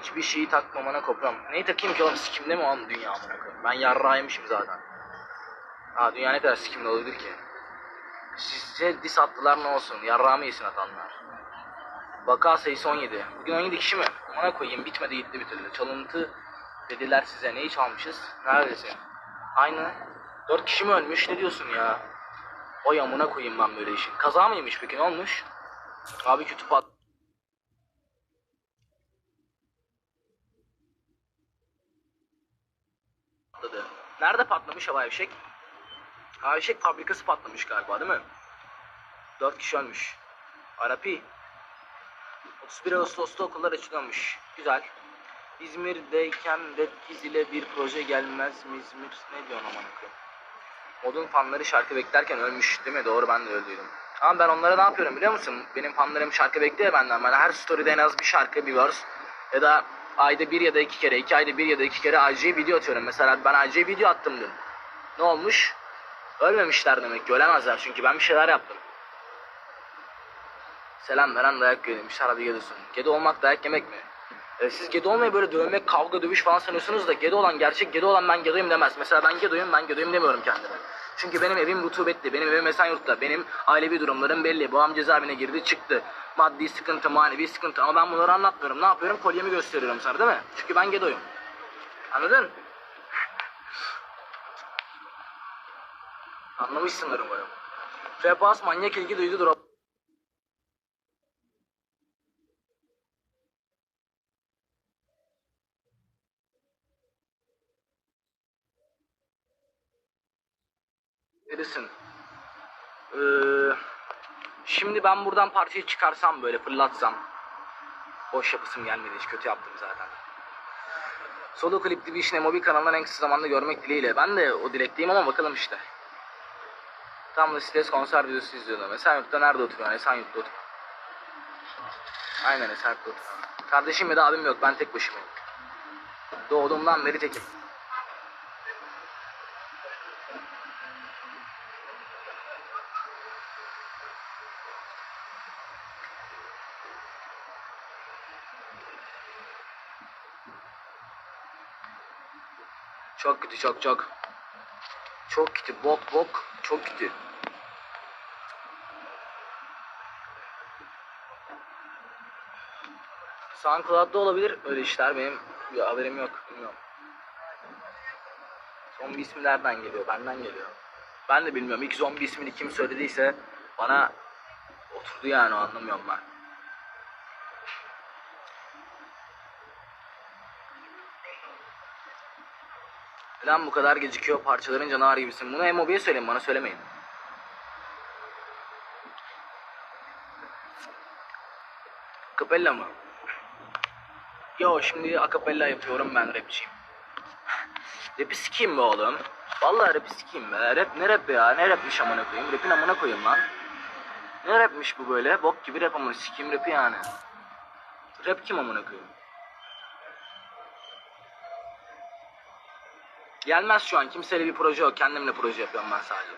Hiçbir şeyi takmamana kopram. Neyi takayım ki oğlum sikimde mi oğlum dünya amına koyayım? Ben yarrağıymışım zaten. Ha dünya ne kadar sikimde olabilir ki? Sizce dis attılar ne olsun? Yarrağımı yesin atanlar. Vaka sayısı 17. Bugün 17 kişi mi? Amına koyayım bitmedi gitti bir türlü. Çalıntı dediler size. Neyi çalmışız? Neredesin? Aynı. 4 kişi mi ölmüş? Ne diyorsun ya? Oy amına koyayım ben böyle işin. Kaza mıymış peki ne olmuş? Abi kötü patladı. Nerede patlamış havai fişek? Fişek fabrikası patlamış galiba değil mi? 4 kişi ölmüş. Arapi. 31 Ağustos'ta okullar açılıyormuş. Güzel. İzmir'deyken Red Kiz ile bir proje gelmez mi İzmir? Ne diyorsun aman? Modun fanları şarkı beklerken ölmüş değil mi? Doğru ben de öyle duydum. Ama ben onlara ne yapıyorum biliyor musun? Benim fanlarım şarkı bekliyor benden. Ben her story'de en az bir şarkı, bir verse ya da ayda bir ya da iki kere, iki ayda bir ya da iki kere IG'ye video atıyorum. Mesela ben IG'ye video attım dün. Ne olmuş? Ölmemişler demek ki. Ölemezler çünkü ben bir şeyler yaptım. Selam veren dayak yemişler hadi geliyorsun. Gede olmak dayak yemek mi? Ee, siz gede olmayı böyle dövmek, kavga, dövüş falan sanıyorsunuz da gede olan gerçek gede olan ben gedoyum demez. Mesela ben gedoyum ben gedoyum demiyorum kendime. Çünkü benim evim rutubetli, benim evim Esenyurt'ta, benim ailevi durumlarım belli. Babam cezaevine girdi çıktı. Maddi sıkıntı, manevi sıkıntı ama ben bunları anlatmıyorum. Ne yapıyorum? Kolyemi gösteriyorum sana değil mi? Çünkü ben gedoyum. Anladın? Anlamışsındır umarım. Febas manyak ilgi duydu drop. Edison. Ee, şimdi ben buradan parçayı çıkarsam böyle fırlatsam. Boş yapısım gelmedi hiç kötü yaptım zaten. Solo klipli bir işine mobil kanalından en kısa zamanda görmek dileğiyle. Ben de o dilekteyim ama bakalım işte. Tam da stres konser videosu izliyordum. Esenyurt'ta nerede oturuyorsun? Esenyurt'ta oturuyorum. Aynen Esenyurt'ta oturuyorum. Kardeşim ya da abim yok ben tek başımayım. Doğduğumdan beri tekim. Çok kötü çok çok. Çok kötü bok bok çok kötü. SoundCloud'da olabilir öyle işler benim bir haberim yok bilmiyorum. Zombi ismi nereden geliyor? Benden geliyor. Ben de bilmiyorum. İlk zombi ismini kim söylediyse bana oturdu yani o anlamıyorum ben. Neden bu kadar gecikiyor parçaların canavar gibisin? Bunu Emobi'ye söyleyin bana söylemeyin. Kapella mı? Yo şimdi akapella yapıyorum ben rapçiyim. Rap'i sikeyim be oğlum. Vallahi rap'i sikeyim be. Rap ne rap ya? Ne rapmiş amına koyayım? Rap'in amına koyayım lan. Ne rapmiş bu böyle? Bok gibi rap amına sikeyim rap'i yani. Rap kim amına koyayım? Gelmez şu an. Kimseyle bir proje yok. Kendimle proje yapıyorum ben sadece.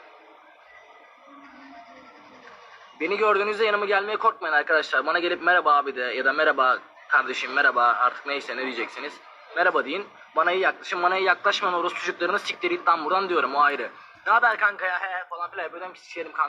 Beni gördüğünüzde yanıma gelmeye korkmayın arkadaşlar. Bana gelip merhaba abi de ya da merhaba kardeşim merhaba artık neyse ne diyeceksiniz. Merhaba deyin. Bana iyi yaklaşın. Bana iyi yaklaşmayan orospu çocuklarını siktir git lan buradan diyorum o ayrı. Ne haber kanka ya he falan filan yapıyorum sikerim kanka.